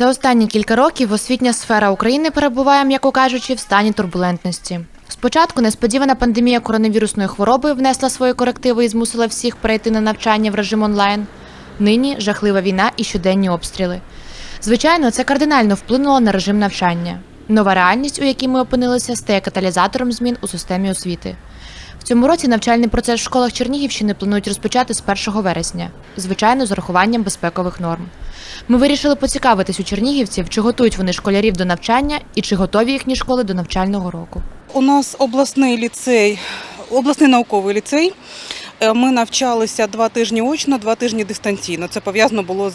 За останні кілька років освітня сфера України перебуває, м'яко кажучи, в стані турбулентності. Спочатку несподівана пандемія коронавірусної хвороби внесла свої корективи і змусила всіх перейти на навчання в режим онлайн. Нині жахлива війна і щоденні обстріли. Звичайно, це кардинально вплинуло на режим навчання. Нова реальність, у якій ми опинилися, стає каталізатором змін у системі освіти. В цьому році навчальний процес в школах Чернігівщини планують розпочати з 1 вересня, звичайно, з урахуванням безпекових норм. Ми вирішили поцікавитись у чернігівців, чи готують вони школярів до навчання і чи готові їхні школи до навчального року. У нас обласний ліцей, обласний науковий ліцей. Е, Ми навчалися два тижні очно, два тижні дистанційно. Це пов'язано було е,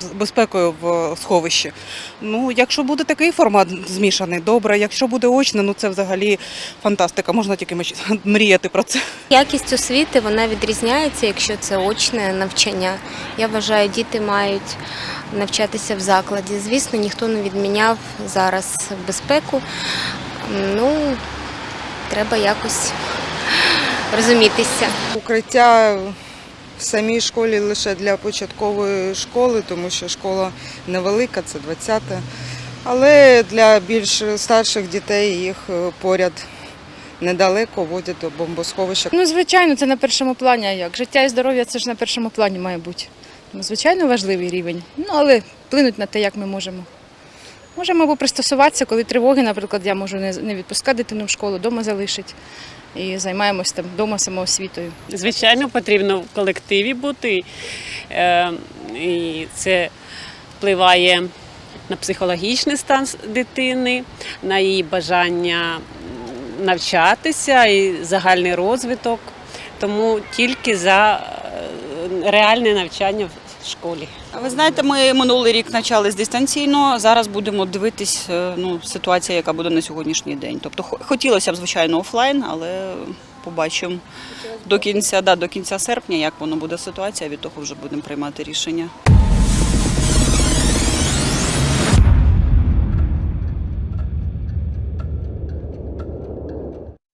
з безпекою в сховищі. Ну, якщо буде такий формат змішаний, добре. Якщо буде очно, ну це взагалі фантастика. Можна тільки мріяти про це. Якість освіти вона відрізняється, якщо це очне навчання. Я вважаю, діти мають навчатися в закладі. Звісно, ніхто не відміняв зараз безпеку. Ну, треба якось розумітися. Укриття в самій школі лише для початкової школи, тому що школа невелика, це 20-та. Але для більш старших дітей їх е, поряд недалеко водять до бомбосховища. Ну, звичайно, це на першому плані. А як? Життя і здоров'я це ж на першому плані має бути. Ну, звичайно, важливий рівень. Ну, але вплинуть на те, як ми можемо. Можемо або пристосуватися, коли тривоги, наприклад, я можу не не відпускати дитину в школу, вдома залишити. І займаємось там вдома самоосвітою. Звичайно, потрібно в колективі бути, е, і це впливає на психологічний стан дитини, на її бажання навчатися і загальний розвиток. Тому тільки за е, реальне навчання школі. А Ви знаєте, ми минулий рік почали з дистанційно. Зараз будемо дивитись е, ну, ситуація, яка буде на сьогоднішній день. Тобто хотілося б, звичайно, офлайн, але побачимо до кінця, да, до кінця серпня, як воно буде ситуація, від того вже будемо приймати рішення.